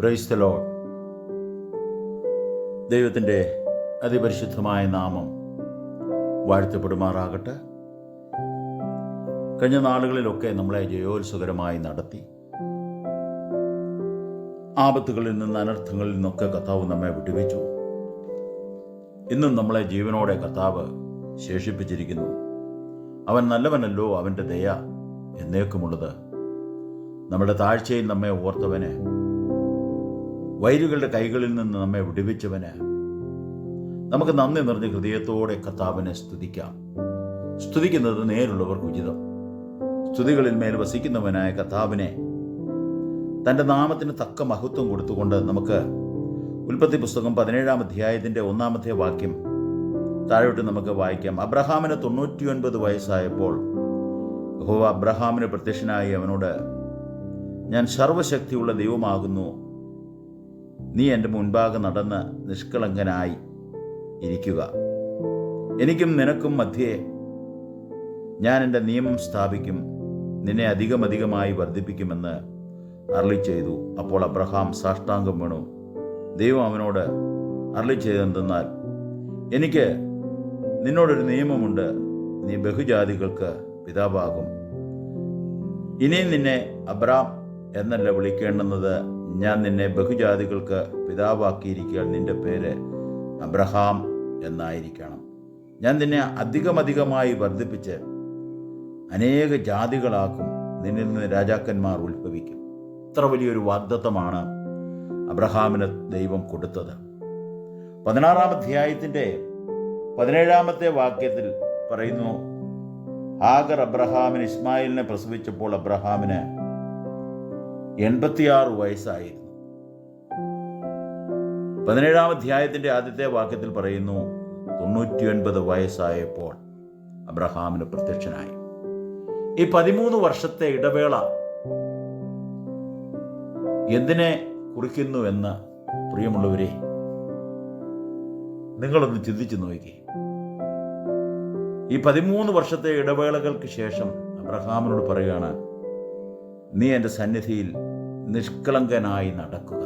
Praise the ദൈവത്തിന്റെ അതിപരിശുദ്ധമായ നാമം വാഴ്ത്തപ്പെടുമാറാകട്ടെ. കഴിഞ്ഞ നാളുകളിലൊക്കെ നമ്മളെ ജയോത്സുകരമായി നടത്തി. ആപത്തുകളിൽ നിന്ന് അനർത്ഥങ്ങളിൽ നിന്നൊക്കെ കർത്താവ് നമ്മെ വിട്ടുവെച്ചു. ഇന്നും നമ്മളെ ജീവനോടെ കർത്താവ് ശേഷിപ്പിച്ചിരിക്കുന്നു. അവൻ നല്ലവനല്ലോ അവന്റെ ദയ എന്നേക്കുമുള്ളത്. നമ്മുടെ താഴ്ചയിൽ നമ്മെ ഓർത്തവന് വൈരുകളുടെ കൈകളിൽ നിന്ന് നമ്മെ വിടുവിച്ചവന് നമുക്ക് നന്ദി നിറഞ്ഞ ഹൃദയത്തോടെ കർത്താവിനെ സ്തുതിക്കാം. സ്തുതിക്കുന്നത് നേരുള്ളവർക്ക് ഉചിതം. സ്തുതികളിൽ മേൽ വസിക്കുന്നവനായ കർത്താവിനെ തന്റെ നാമത്തിന് തക്ക മഹത്വം കൊടുത്തുകൊണ്ട് നമുക്ക് ഉൽപ്പത്തി പുസ്തകം പതിനേഴാം അധ്യായത്തിന്റെ ഒന്നാമത്തെ വാക്യം താഴോട്ട് നമുക്ക് വായിക്കാം. അബ്രഹാമിന് തൊണ്ണൂറ്റിയൊൻപത് വയസ്സായപ്പോൾ യഹോവ അബ്രഹാമിന് പ്രത്യക്ഷനായി അവനോട് ഞാൻ സർവശക്തിയുള്ള ദൈവമാകുന്നു. നീ എന്റെ മുൻപാകെ നടന്ന് നിഷ്കളങ്കനായി ഇരിക്കുക. എനിക്കും നിനക്കും മധ്യേ ഞാൻ എന്റെ നിയമം സ്ഥാപിക്കും നിന്നെ അധികമധികമായി വർദ്ധിപ്പിക്കുമെന്ന് അർളി ചെയ്തു. അപ്പോൾ അബ്രഹാം സാഷ്ടാംഗം വീണു. ദൈവം അവനോട് അർളി ചെയ്തെന്തെന്നാൽ എനിക്ക് നിന്നോടൊരു നിയമമുണ്ട് നീ ബഹുജാതികൾക്ക് പിതാവാകും. ഇനിയും നിന്നെ അബ്രാം എന്നല്ല വിളിക്കേണ്ടുന്നത് ഞാൻ നിന്നെ ബഹുജാതികൾക്ക് പിതാവാക്കിയിരിക്കാൻ നിന്റെ പേര് അബ്രഹാം എന്നായിരിക്കണം. ഞാൻ നിന്നെ അധികമധികമായി വർദ്ധിപ്പിച്ച് അനേക ജാതികളാക്കും. നിന്നിൽ നിന്ന് രാജാക്കന്മാർ ഉത്ഭവിക്കും. ഇത്ര വലിയൊരു വാഗ്ദത്തമാണ് അബ്രഹാമിന് ദൈവം കൊടുത്തത്. പതിനാറാം അധ്യായത്തിന്റെ പതിനേഴാമത്തെ വാക്യത്തിൽ പറയുന്നു ഹാഗർ അബ്രഹാമിന് ഇസ്മായിലിനെ പ്രസവിച്ചപ്പോൾ അബ്രഹാമിന് എൺപത്തിയാറ് വയസ്സായിരുന്നു. പതിനേഴാം അധ്യായത്തിന്റെ ആദ്യത്തെ വാക്യത്തിൽ പറയുന്നു തൊണ്ണൂറ്റിയൊൻപത് വയസ്സായപ്പോൾ അബ്രഹാമിന് പ്രത്യക്ഷനായി. ഈ പതിമൂന്ന് വർഷത്തെ ഇടവേള എന്തിനെ കുറിക്കുന്നു എന്ന് പ്രിയമുള്ളവരെ നിങ്ങളൊന്ന് ചിന്തിച്ചു നോക്കി. ഈ പതിമൂന്ന് വർഷത്തെ ഇടവേളകൾക്ക് ശേഷം അബ്രഹാമിനോട് പറയുകയാണ് നീ എന്റെ സന്നിധിയിൽ നിഷ്കളങ്കനായി നടക്കുക.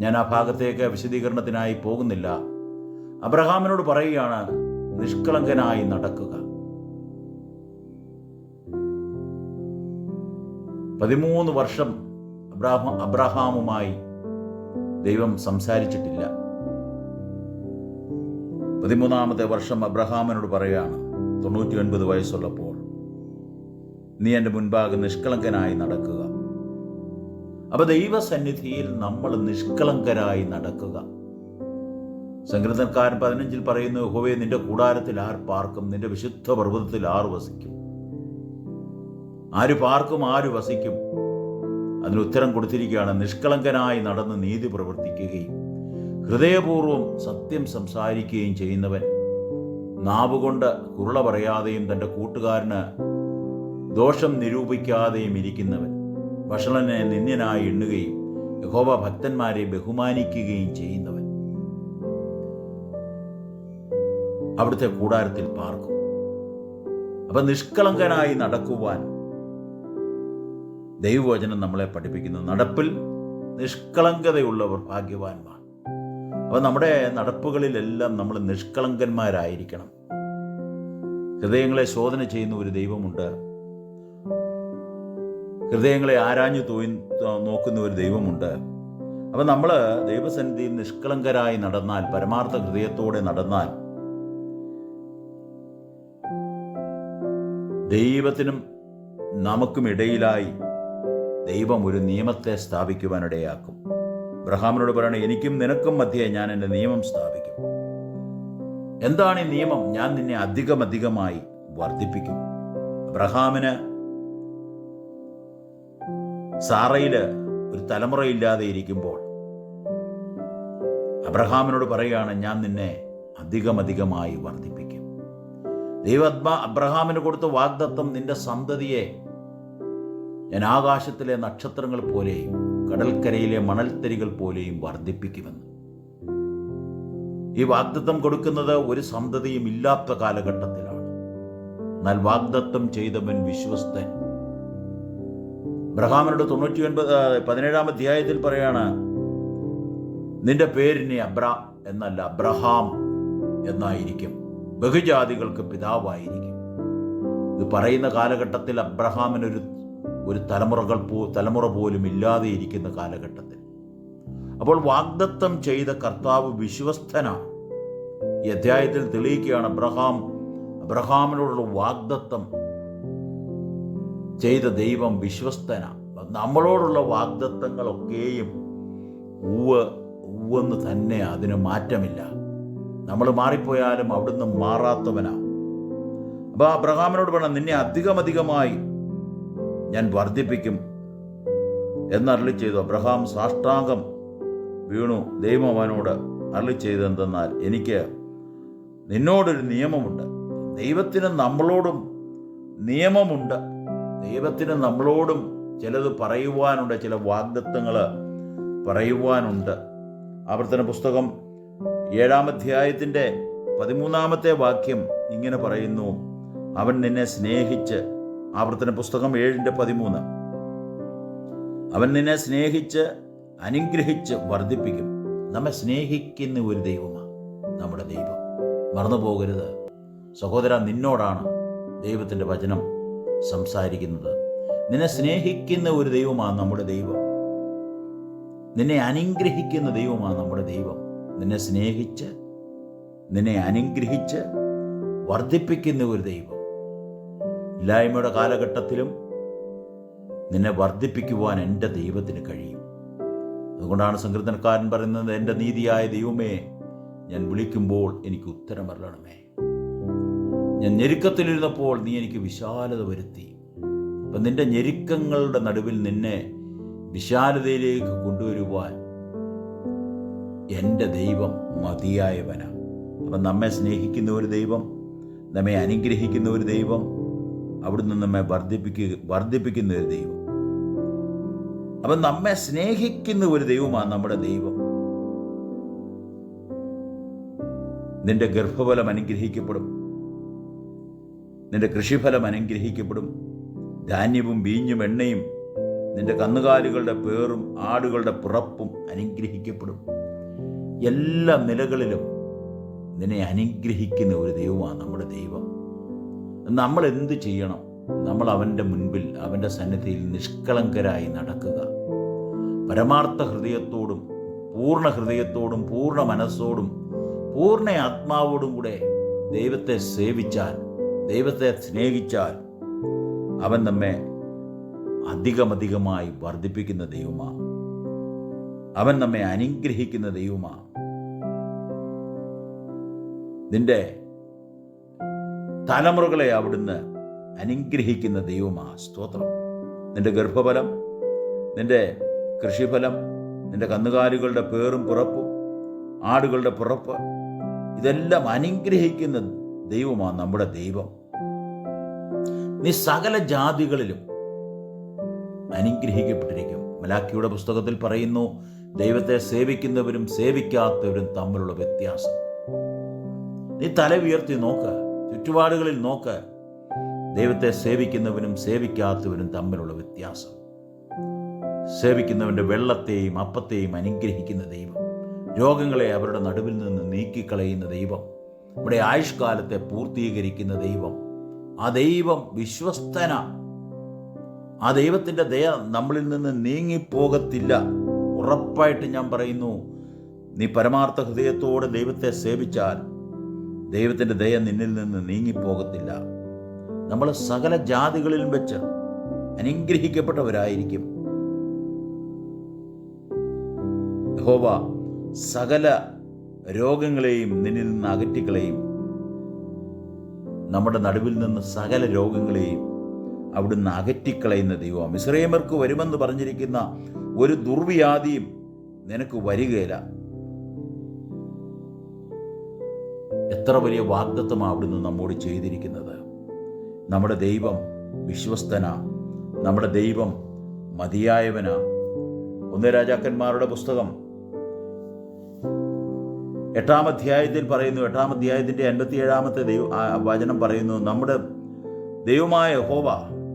ഞാൻ ആ ഭാഗത്തേക്ക് വിശദീകരണത്തിനായി പോകുന്നില്ല. അബ്രഹാമിനോട് പറയുകയാണ് നിഷ്കളങ്കനായി നടക്കുക. പതിമൂന്ന് വർഷം അബ്രാഹം അബ്രഹാമുമായി ദൈവം സംസാരിച്ചിട്ടില്ല. പതിമൂന്നാമത്തെ വർഷം അബ്രഹാമിനോട് പറയുകയാണ് തൊണ്ണൂറ്റി ഒൻപത് വയസ്സുള്ളപ്പോൾ നീ എന്റെ മുൻപാകെ നിഷ്കളങ്കനായി നടക്കുക. അപ്പൊ ദൈവസന്നിധിയിൽ നമ്മൾ നിഷ്കളങ്കരായി നടക്കുക. സംഗീതക്കാരൻ പതിനഞ്ചിൽ പറയുന്നു ഹോവേ നിന്റെ കൂടാരത്തിൽ ആർ പാർക്കും നിന്റെ വിശുദ്ധ പർവതത്തിൽ ആർ വസിക്കും. ആര് പാർക്കും ആര് വസിക്കും. അതിന് ഉത്തരം കൊടുത്തിരിക്കുകയാണ് നിഷ്കളങ്കനായി നടന്ന് നീതി പ്രവർത്തിക്കുകയും ഹൃദയപൂർവം സത്യം സംസാരിക്കുകയും ചെയ്യുന്നവൻ. നാവുകൊണ്ട് കുരുള പറയാതെയും തന്റെ കൂട്ടുകാരന് ദോഷം നിരൂപിക്കാതെയും ഇരിക്കുന്നവൻ വഷളനെ നിന്ദ്യനായി എണ്ണുകയും യഹോവ ഭക്തന്മാരെ ബഹുമാനിക്കുകയും ചെയ്യുന്നവൻ. അവിടുത്തെ കൂടാരത്തിൽ പാർക്കും. അപ്പൊ നിഷ്കളങ്കനായി നടക്കുവാൻ ദൈവവചനം നമ്മളെ പഠിപ്പിക്കുന്നു. നടപ്പിൽ നിഷ്കളങ്കതയുള്ളവർ ഭാഗ്യവാന്മാർ. അപ്പൊ നമ്മുടെ നടപ്പുകളിലെല്ലാം നമ്മൾ നിഷ്കളങ്കന്മാരായിരിക്കണം. ഹൃദയങ്ങളെ ശോധന ചെയ്യുന്ന ഒരു ദൈവമുണ്ട്. ഹൃദയങ്ങളെ ആരാഞ്ഞു തോയി നോക്കുന്ന ഒരു ദൈവമുണ്ട്. അപ്പം നമ്മൾ ദൈവസന്നിധിയിൽ നിഷ്കളങ്കരായി നടന്നാൽ പരമാർത്ഥ ഹൃദയത്തോടെ നടന്നാൽ ദൈവത്തിനും നമുക്കും ഇടയിലായി ദൈവം ഒരു നിയമത്തെ സ്ഥാപിക്കുവാനിടയാക്കും. ബ്രഹാമിനോട് പറയണേ എനിക്കും നിനക്കും മധ്യേ ഞാൻ എന്റെ നിയമം സ്ഥാപിക്കും. എന്താണ് ഈ നിയമം? ഞാൻ നിന്നെ അധികമധികമായി വർദ്ധിപ്പിക്കും. അബ്രഹാമിന് സാറയിൽ ഒരു തലമുറയില്ലാതെ ഇരിക്കുമ്പോൾ അബ്രഹാമിനോട് പറയുകയാണ് ഞാൻ നിന്നെ അധികമധികമായി വർദ്ധിപ്പിക്കും. ദൈവത്മ അബ്രഹാമിന് കൊടുത്ത വാഗ്ദത്തം നിന്റെ സന്തതിയെ ഞാൻ ആകാശത്തിലെ നക്ഷത്രങ്ങൾ പോലെയും കടൽക്കരയിലെ മണൽത്തരികൾ പോലെയും വർദ്ധിപ്പിക്കുമെന്ന്. ഈ വാഗ്ദത്തം കൊടുക്കുന്നത് ഒരു സന്തതിയും ഇല്ലാത്ത കാലഘട്ടത്തിലാണ്. എന്നാൽ വാഗ്ദത്തം ചെയ്തവൻ വിശ്വസ്തൻ. അബ്രഹാമിനോട് തൊണ്ണൂറ്റി ഒൻപത് പതിനേഴാം അധ്യായത്തിൽ പറയാണ് നിന്റെ പേരിനെ അബ്ര എന്നല്ല അബ്രഹാം എന്നായിരിക്കും. ബഹുജാതികൾക്ക് പിതാവായിരിക്കും. ഇത് പറയുന്ന കാലഘട്ടത്തിൽ അബ്രഹാമിനൊരു ഒരു തലമുറകൾ പോ തലമുറ പോലും ഇല്ലാതെ ഇരിക്കുന്ന കാലഘട്ടത്തിൽ. അപ്പോൾ വാഗ്ദത്തം ചെയ്ത കർത്താവ് വിശ്വസ്തനാണ്. ഈ അധ്യായത്തിൽ തെളിയിക്കുകയാണ് അബ്രഹാം അബ്രഹാമിനോടുള്ള വാഗ്ദത്തം ചെയ്ത ദൈവം വിശ്വസ്തനാണ് നമ്മളോടുള്ള വാഗ്ദത്തങ്ങളൊക്കെയും ഉവ് ഉവെന്ന് തന്നെ അതിന് മാറ്റമില്ല. നമ്മൾ മാറിപ്പോയാലും അവിടുന്ന് മാറാത്തവനാ. അപ്പോൾ അബ്രഹാമിനോട് വേണം നിന്നെ അധികമധികമായി ഞാൻ വർദ്ധിപ്പിക്കും. എന്നരളി ചെയ്തു. അബ്രഹാം സാഷ്ടാംഗം വീണു. ദൈവം അവനോട് അരളി ചെയ്തെന്തെന്നാൽ എനിക്ക് നിന്നോടൊരു നിയമമുണ്ട്. ദൈവത്തിന് നമ്മളോടും നിയമമുണ്ട്. ദൈവത്തിന് നമ്മളോടും ചിലത് പറയുവാനുണ്ട് ചില വാഗ്ദത്വങ്ങൾ പറയുവാനുണ്ട്. ആവർത്തന പുസ്തകം ഏഴാം അധ്യായത്തിന്റെ പതിമൂന്നാമത്തെ വാക്യം ഇങ്ങനെ പറയുന്നു അവൻ നിന്നെ സ്നേഹിച്ച് ആവർത്തന പുസ്തകം ഏഴിന്റെ പതിമൂന്ന് അവൻ നിന്നെ സ്നേഹിച്ച് അനുഗ്രഹിച്ച് വർദ്ധിപ്പിക്കും. നമ്മെ സ്നേഹിക്കുന്ന ഒരു ദൈവമാണ് നമ്മുടെ ദൈവം. മറന്നു പോകരുത് സഹോദര നിന്നോടാണ് ദൈവത്തിന്റെ വചനം സംസാരിക്കുന്നത്. നിന്നെ സ്നേഹിക്കുന്ന ഒരു ദൈവമാണ് നമ്മുടെ ദൈവം. നിന്നെ അനുഗ്രഹിക്കുന്ന ദൈവമാണ് നമ്മുടെ ദൈവം. നിന്നെ സ്നേഹിച്ച് നിന്നെ അനുഗ്രഹിച്ച് വർദ്ധിപ്പിക്കുന്ന ഒരു ദൈവം. ഇല്ലായ്മയുടെ കാലഘട്ടത്തിലും നിന്നെ വർദ്ധിപ്പിക്കുവാൻ എന്റെ ദൈവത്തിന് കഴിയും. അതുകൊണ്ടാണ് സങ്കീർത്തനക്കാരൻ പറയുന്നത് എന്റെ നീതിയായ ദൈവമേ ഞാൻ വിളിക്കുമ്പോൾ എനിക്ക് ഉത്തരം വരണമേ ഞാൻ ഞെരുക്കത്തിലിരുന്നപ്പോൾ നീ എനിക്ക് വിശാലത വരുത്തി. അപ്പം നിന്റെ ഞെരുക്കങ്ങളുടെ നടുവിൽ നിന്നെ വിശാലതയിലേക്ക് കൊണ്ടുവരുവാൻ എന്റെ ദൈവം മതിയായവനാണ്. അപ്പം നമ്മെ സ്നേഹിക്കുന്ന ഒരു ദൈവം നമ്മെ അനുഗ്രഹിക്കുന്ന ഒരു ദൈവം അവിടുന്ന് നമ്മെ വർദ്ധിപ്പിക്കുക വർദ്ധിപ്പിക്കുന്ന ഒരു ദൈവം. അപ്പം നമ്മെ സ്നേഹിക്കുന്ന ഒരു ദൈവമാണ് നമ്മുടെ ദൈവം. നിന്റെ ഗർഭഫലം അനുഗ്രഹിക്കപ്പെടും. നിന്റെ കൃഷിഫലം അനുഗ്രഹിക്കപ്പെടും. ധാന്യവും വീഞ്ഞും എണ്ണയും നിന്റെ കന്നുകാലികളുടെ പേറും ആടുകളുടെ പിറപ്പും അനുഗ്രഹിക്കപ്പെടും. എല്ലാ നിലകളിലും നിന്നെ അനുഗ്രഹിക്കുന്ന ഒരു ദൈവമാണ് നമ്മുടെ ദൈവം. നമ്മൾ എന്ത് ചെയ്യണം? നമ്മൾ അവന്റെ മുൻപിൽ അവന്റെ സന്നിധിയിൽ നിഷ്കളങ്കരായി നടക്കുക. പരമാർത്ഥ ഹൃദയത്തോടും പൂർണ ഹൃദയത്തോടും പൂർണ മനസ്സോടും പൂർണ ആത്മാവോടും കൂടെ ദൈവത്തെ സേവിച്ചാൽ ദൈവത്തെ സ്നേഹിച്ചാൽ അവൻ നമ്മെ അധികമധികമായി വർദ്ധിപ്പിക്കുന്ന ദൈവമാണ് അവൻ നമ്മെ അനുഗ്രഹിക്കുന്ന ദൈവമാണ് നിന്റെ തലമുറകളെ അവിടുന്ന് അനുഗ്രഹിക്കുന്ന ദൈവമാ. സ്തോത്രം. നിന്റെ ഗർഭഫലം നിന്റെ കൃഷിഫലം നിന്റെ കന്നുകാലികളുടെ പേറും പുറപ്പും ആടുകളുടെ പുറപ്പ് ഇതെല്ലാം അനുഗ്രഹിക്കുന്ന ദൈവമാണ് നമ്മുടെ ദൈവം. നീ സകല ജാതികളിലും അനുഗ്രഹിക്കപ്പെട്ടിരിക്കും. മലാക്കിയുടെ പുസ്തകത്തിൽ പറയുന്നു ദൈവത്തെ സേവിക്കുന്നവരും സേവിക്കാത്തവരും തമ്മിലുള്ള വ്യത്യാസം. നീ തല ഉയർത്തി നോക്ക് ചുറ്റുപാടുകളിൽ നോക്ക്. ദൈവത്തെ സേവിക്കുന്നവനും സേവിക്കാത്തവരും തമ്മിലുള്ള വ്യത്യാസം. സേവിക്കുന്നവന്റെ വെള്ളത്തെയും അപ്പത്തെയും അനുഗ്രഹിക്കുന്ന ദൈവം. രോഗങ്ങളെ അവരുടെ നടുവിൽ നിന്ന് നീക്കിക്കളയുന്ന ദൈവം. നമ്മുടെ ആയുഷ്കാലത്തെ പൂർത്തീകരിക്കുന്ന ദൈവം. ആ ദൈവം വിശ്വസ്തന. ആ ദൈവത്തിന്റെ ദയ നമ്മളിൽ നിന്ന് നീങ്ങിപ്പോകത്തില്ല. ഉറപ്പായിട്ട് ഞാൻ പറയുന്നു നീ പരമാർത്ഥ ഹൃദയത്തോടെ ദൈവത്തെ സേവിച്ചാൽ ദൈവത്തിന്റെ ദയ നിന്നിൽ നിന്ന് നീങ്ങിപ്പോകത്തില്ല. നമ്മൾ സകല ജാതികളിലും വെച്ച് അനുഗ്രഹിക്കപ്പെട്ടവരായിരിക്കും. യഹോവ സകല രോഗങ്ങളെയും നിന്നിൽ നിന്ന് അകറ്റിക്കളയും. നമ്മുടെ നടുവിൽ നിന്ന് സകല രോഗങ്ങളെയും അവിടുന്ന് അകറ്റിക്കളയുന്ന ദൈവം. ഇസ്രേമർക്ക് വരുമെന്ന് പറഞ്ഞിരിക്കുന്ന ഒരു ദുർവ്യാധിയും നിനക്ക് വരികയില്ല. എത്ര വലിയ വാഗ്ദത്വമാണ് അവിടുന്ന് നമ്മോട് ചെയ്തിരിക്കുന്നത്. നമ്മുടെ ദൈവം വിശ്വസ്തന. നമ്മുടെ ദൈവം മതിയായവന. ഒന്ന് രാജാക്കന്മാരുടെ പുസ്തകം. എട്ടാം അധ്യായത്തിൽ പറയുന്നു എട്ടാം അധ്യായത്തിന്റെ അൻപത്തിയേഴാമത്തെ ദൈവ വചനം പറയുന്നു നമ്മുടെ ദൈവമായ ഹോവ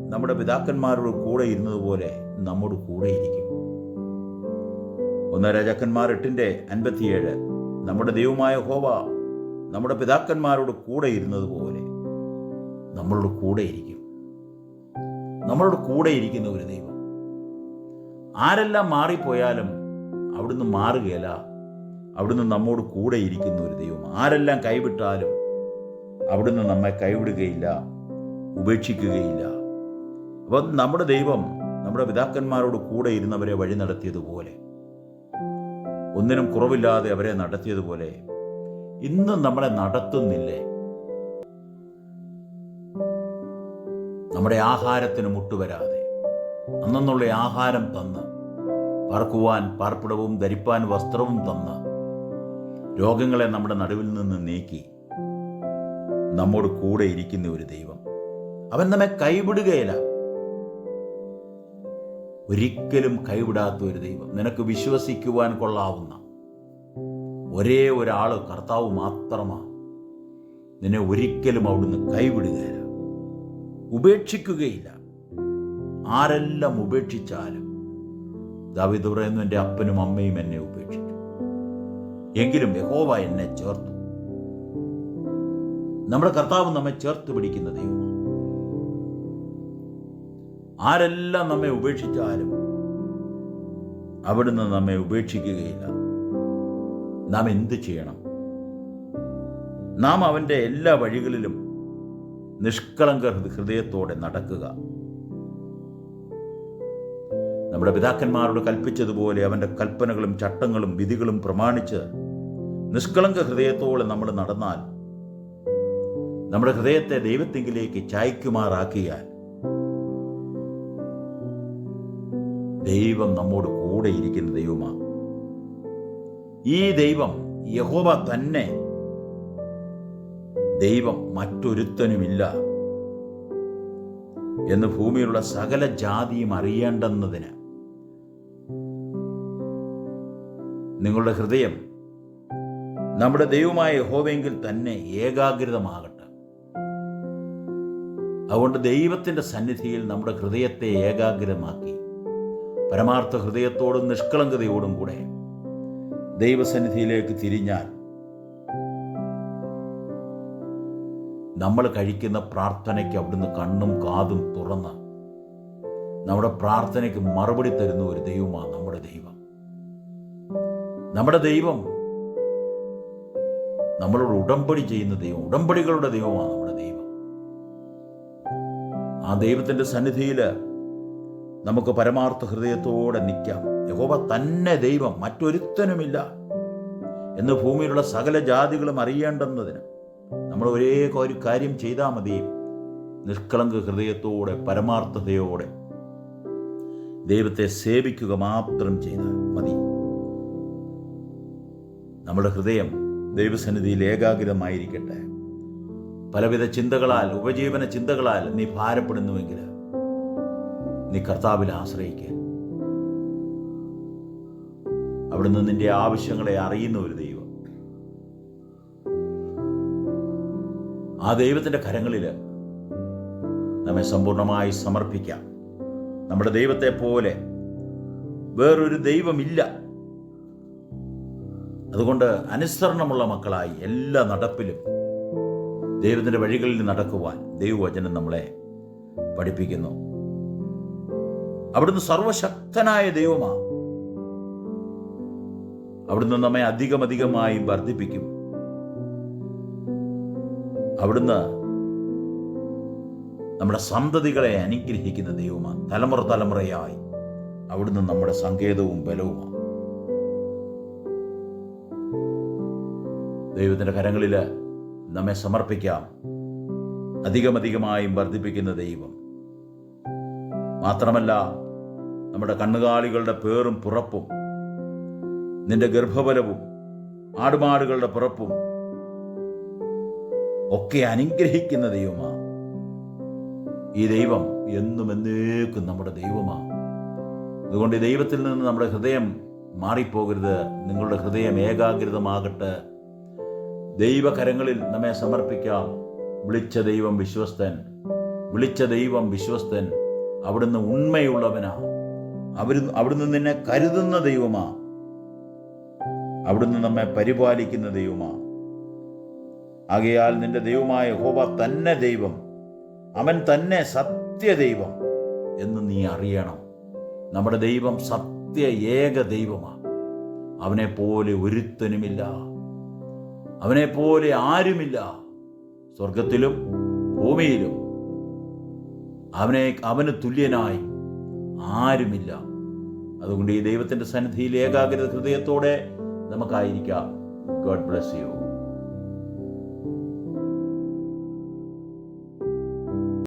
നമ്മുടെ പിതാക്കന്മാരോട് കൂടെ ഇരുന്നതുപോലെ നമ്മോട് കൂടെ ഇരിക്കും. ഒന്ന് രാജാക്കന്മാർ എട്ടിന്റെ അൻപത്തിയേഴ് നമ്മുടെ ദൈവമായ ഹോവ നമ്മുടെ പിതാക്കന്മാരോട് കൂടെ ഇരുന്നത് പോലെ നമ്മളോട് കൂടെ ഇരിക്കും. നമ്മളോട് കൂടെ ഇരിക്കുന്ന ഒരു ദൈവം. ആരെല്ലാം മാറിപ്പോയാലും അവിടുന്ന് മാറുകയില്ല. അവിടുന്ന് നമ്മോട് കൂടെ ഇരിക്കുന്ന ഒരു ദൈവം. ആരെല്ലാം കൈവിട്ടാലും അവിടുന്ന് നമ്മെ കൈവിടുകയില്ല ഉപേക്ഷിക്കുകയില്ല. അപ്പം നമ്മുടെ ദൈവം നമ്മുടെ പിതാക്കന്മാരോട് കൂടെ ഇരുന്നവരെ വഴി നടത്തിയതുപോലെ ഒന്നിനും കുറവില്ലാതെ അവരെ നടത്തിയതുപോലെ ഇന്നും നമ്മളെ നടത്തുന്നില്ലേ? നമ്മുടെ ആഹാരത്തിന് മുട്ടുവരാതെ അന്നുള്ള ആഹാരം തന്ന് പറക്കുവാൻ പാർപ്പിടവും ധരിപ്പാൻ വസ്ത്രവും തന്ന് രോഗങ്ങളെ നമ്മുടെ നടുവിൽ നിന്ന് നീക്കി. നമ്മോട് കൂടെ ഇരിക്കുന്ന ഒരു ദൈവം. അവൻ നമ്മെ കൈവിടുകയില്ല. ഒരിക്കലും കൈവിടാത്ത ഒരു ദൈവം. നിനക്ക് വിശ്വസിക്കുവാൻ കൊള്ളാവുന്ന ഒരേ ഒരാൾ കർത്താവ് മാത്രമാണ് നിന്നെ ഒരിക്കലും അവിടുന്ന് കൈവിടുകയില്ല. ഉപേക്ഷിക്കുകയില്ല. ആരെല്ലാം ഉപേക്ഷിച്ചാലും ദാവിദ് പറയുന്നു എന്റെ അപ്പനും അമ്മയും എന്നെ ഉപേക്ഷിച്ചു എങ്കിലും യഹോവ എന്നെ ചേർത്തു. നമ്മുടെ കർത്താവ് നമ്മെ ചേർത്ത് പിടിക്കുന്ന ദൈവമാണ്. ആരെല്ലാം നമ്മെ ഉപേക്ഷിച്ചാലും അവിടുന്ന് നമ്മെ ഉപേക്ഷിക്കുകയില്ല. നാം എന്ത് ചെയ്യണം? നാം അവന്റെ എല്ലാ വഴികളിലും നിഷ്കളങ്ക ഹൃദയത്തോടെ നടക്കുക. നമ്മുടെ പിതാക്കന്മാരോട് കൽപ്പിച്ചതുപോലെ അവന്റെ കൽപ്പനകളും ചട്ടങ്ങളും വിധികളും പ്രമാണിച്ച് നിഷ്കളങ്ക ഹൃദയത്തോടെ നമ്മൾ നടന്നാൽ നമ്മുടെ ഹൃദയത്തെ ദൈവത്തെങ്കിലേക്ക് ചായ്ക്കുമാറാക്കിയാൽ ദൈവം നമ്മോട് കൂടെ ഇരിക്കുന്ന ദൈവമാണ്. ഈ ദൈവം യഹോവ തന്നെ. ദൈവം മറ്റൊരുത്തനുമില്ല എന്ന് ഭൂമിയിലുള്ള സകല ജാതിയും അറിയേണ്ടെന്നതിന് നിങ്ങളുടെ ഹൃദയം നമ്മുടെ ദൈവമായ യഹോവെങ്കിൽ തന്നെ ഏകാഗ്രതമാകട്ടെ. അതുകൊണ്ട് ദൈവത്തിന്റെ സന്നിധിയിൽ നമ്മുടെ ഹൃദയത്തെ ഏകാഗ്രമാക്കി. പരമാർത്ഥ ഹൃദയത്തോടും നിഷ്കളങ്കതയോടും കൂടെ ദൈവസന്നിധിയിലേക്ക് തിരിഞ്ഞാൽ നമ്മൾ കഴിക്കുന്ന പ്രാർത്ഥനയ്ക്ക് അവിടുന്ന് കണ്ണും കാതും തുറന്ന് നമ്മുടെ പ്രാർത്ഥനയ്ക്ക് മറുപടി തരുന്ന ഒരു ദൈവമാണ് നമ്മുടെ ദൈവം. നമ്മുടെ ദൈവം നമ്മളോട് ഉടമ്പടി ചെയ്യുന്ന ദൈവം ഉടമ്പടികളുടെ ദൈവമാണ് നമ്മുടെ ദൈവം. ആ ദൈവത്തിന്റെ സന്നിധിയിൽ നമുക്ക് പരമാർത്ഥ ഹൃദയത്തോടെ നിൽക്കാം. യഹോവ തന്നെ ദൈവം മറ്റൊരുത്തനുമില്ല എന്ന് ഭൂമിയിലുള്ള സകല ജാതികളും അറിയേണ്ടുന്നതിന് നമ്മൾ ഒരേ ഒരു കാര്യം ചെയ്താൽ മതി. നിഷ്കളങ്ക ഹൃദയത്തോടെ പരമാർത്ഥതയോടെ ദൈവത്തെ സേവിക്കുക മാത്രം ചെയ്താൽ മതി. നമ്മുടെ ഹൃദയം ദൈവസന്നിധിയിൽ ഏകാഗ്രമായിരിക്കട്ടെ. പലവിധ ചിന്തകളാൽ ഉപജീവന ചിന്തകളാൽ നീ ഭാരപ്പെടുന്നുവെങ്കിൽ നീ കർത്താവിൽ ആശ്രയിക്കുക അവിടുന്ന് നിന്റെ ആവശ്യങ്ങളെ അറിയുന്ന ഒരു ദൈവം. ആ ദൈവത്തിന്റെ കരങ്ങളിൽ നമ്മെ സമ്പൂർണമായി സമർപ്പിക്കാം. നമ്മുടെ ദൈവത്തെ പോലെ വേറൊരു ദൈവമില്ല. അതുകൊണ്ട് അനുസരണമുള്ള മക്കളായി എല്ലാ നടപ്പിലും ദൈവത്തിന്റെ വഴികളിൽ നടക്കുവാൻ ദൈവവചനം നമ്മളെ പഠിപ്പിക്കുന്നു. അവിടുന്ന് സർവശക്തനായ ദൈവമാണ് അവിടുന്ന് നമ്മെ അധികമധികമായി വർദ്ധിപ്പിക്കും. അവിടുന്ന് നമ്മുടെ സന്തതികളെ അനുഗ്രഹിക്കുന്ന ദൈവമാണ് തലമുറ തലമുറയായി അവിടുന്ന് നമ്മുടെ സങ്കേതവും ബലവുമാണ് ദൈവത്തിന്റെ കരങ്ങളിൽ നമ്മെ സമർപ്പിക്കാം. അധികമധികമായും വർദ്ധിപ്പിക്കുന്ന ദൈവം. മാത്രമല്ല നമ്മുടെ കണ്ണുകാലികളുടെ പേറും പുറപ്പും നിന്റെ ഗർഭഫലവും ആടുമാടുകളുടെ പുറപ്പും ഒക്കെ അനുഗ്രഹിക്കുന്ന ദൈവമാ. ഈ ദൈവം എന്നും എന്നേക്കും നമ്മുടെ ദൈവമാ. അതുകൊണ്ട് ഈ ദൈവത്തിൽ നിന്ന് നമ്മുടെ ഹൃദയം മാറിപ്പോകരുത്. നിങ്ങളുടെ ഹൃദയം ഏകാഗ്രതമാകട്ടെ. ദൈവകരങ്ങളിൽ നമ്മെ സമർപ്പിക്കാം. വിളിച്ച ദൈവം വിശ്വസ്തൻ. വിളിച്ച ദൈവം വിശ്വസ്തൻ. അവിടുന്ന് ഉണ്മയുള്ളവനാ. അവർ അവിടുന്ന് നിന്നെ കരുതുന്ന ദൈവമാ. അവിടുന്ന് നമ്മെ പരിപാലിക്കുന്ന ദൈവമാ. ആകയാൽ നിന്റെ ദൈവമായ ഹോവ തന്നെ ദൈവം. അവൻ തന്നെ സത്യദൈവം എന്ന് നീ അറിയണം. നമ്മുടെ ദൈവം സത്യ ഏക ദൈവമാണ് അവനെ പോലെ ഒരുത്തനുമില്ല. അവനെ പോലെ ആരുമില്ല. സ്വർഗത്തിലും ഭൂമിയിലും. അവനെ അവന് തുല്യനായി ആരുമില്ല. അതുകൊണ്ട് ഈ ദൈവത്തിന്റെ സന്നിധിയിൽ ഏകാഗ്രത ഹൃദയത്തോടെ നമുക്കായിരിക്കാം. God bless you